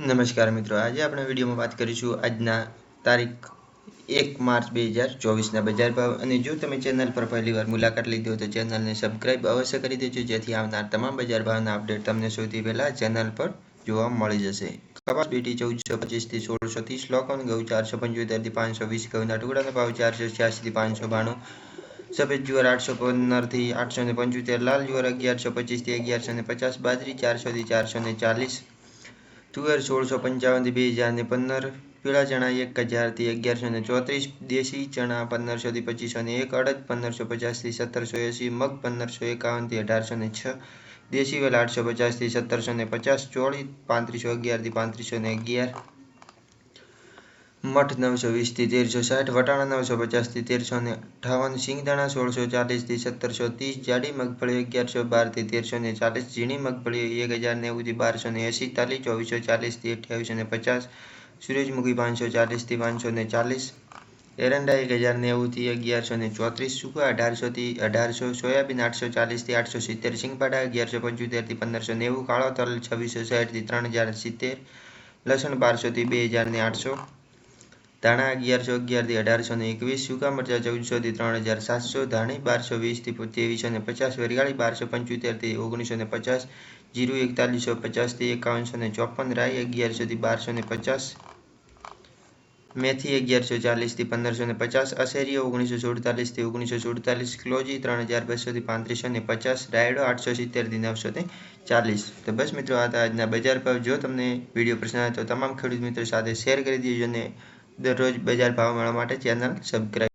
નમસ્કાર મિત્રો, આજે આપણે વિડીયોમાં વાત કરીશું આજના તારીખ એક માર્ચ બે હજાર ચોવીસના બજાર ભાવ અને જો તમે ચેનલ પર પહેલીવાર મુલાકાત લીધી હોય તો ચેનલને સબસ્ક્રાઇબ અવશ્ય કરી દેજો, જેથી આવનાર તમામ બજાર ભાવના અપડેટ તમને સૌથી પહેલાં ચેનલ પર જોવા મળી જશે. કપાસ બીટી ચૌદસો પચીસથી સોળસો ત્રીસ લોકન ઘઉં ચારસો પંચોતેરથી પાંચસો વીસ, ઘઉંના ટુકડાનો ભાવ ચારસો છ્યાસીથી પાંચસો બાણું, સફેદ જુવાર આઠસો પંદરથી આઠસો ને પંચોતેર, લાલ જુવાર અગિયારસો પચીસથી અગિયારસો ને પચાસ, બાજરી ચારસોથી ચારસો ને ચાલીસ તુવેર સોળસો પંચાવનથી બે હજાર ને પંદર, પીળા ચણા એક હજારથી અગિયારસો ને ચોત્રીસ, દેશી ચણા પંદરસોથી પચીસો ને એક, અડદ પંદરસો પચાસથી સત્તરસો એંસી મગ પંદરસો એકાવનથી અઢારસો ને છ, દેશી વેલ આઠસો પચાસથી સત્તરસો ને પચાસ, ચોળી પાંત્રીસો અગિયારથી પાંત્રીસો ને અગિયાર. મઠ નવસો વીસથી તેરસો સાઠ, વટાણા નવસો પચાસથી તેરસો ને અઠાવન, સિંગદાણા સોળસો ચાલીસથી સત્તરસો ત્રીસ, જાડી મગફળી અગિયારસો બારથી તેરસો ને ચાલીસ, ઝીણી મગફળી એક હજાર નેવુંથી બારસો ને એંસી તાલી ચોવીસો ચાલીસથી અઠ્યાવીસો ને પચાસ, સૂરજમુખી પાંચસો ચાલીસથી પાંચસો ને ચાલીસ, એરંડા એક હજાર નેવુંથી અગિયારસો ને ચોત્રીસ, સુકા અઢારસોથી અઢારસો, સોયાબીન આઠસો ચાલીસથી આઠસો સિત્તેર, સિંગપાડા અગિયારસો પંચોતેરથી પંદરસો નેવું, કાળો તલ છવ્વીસો સાઠથી ત્રણ હજાર સિત્તેર, લસણ બારસોથી બે હજાર ને આઠસો ધાણા અગિયારસો અગિયારથી અઢારસો ને એકવીસ, સૂકા મરચાં ચૌદસોથી ત્રણ હજાર સાતસો, ધાણી બારસો વીસથી ત્રેવીસો ને પચાસ, વરિયાળી બારસો પંચોતેરથી ઓગણીસો ને પચાસ, જીરું એકતાલીસો પચાસથી એકાવનસો ને ચોપન, રાઈ અગિયારસોથી બારસો ને પચાસ, મેથી અગિયારસો ચાલીસથી પંદરસો ને પચાસ, અસેરીઓ ઓગણીસો સુડતાલીસથી ઓગણીસો સુડતાલીસ, ક્લોજી ત્રણ હજાર બસોથી પાંત્રીસો ને પચાસ, રાયડો આઠસો સિત્તેરથી નવસો ને ચાલીસ. તો બસ મિત્રો હતા આજના બજાર ભાવ. જો તમને વીડિયો પસંદ આવે તો તમામ ખેડૂત મિત્રો સાથે શેર કરી દેજો અને દરરોજ બજાર ભાવ મેળવવા માટે ચેનલ સબસ્ક્રાઈબ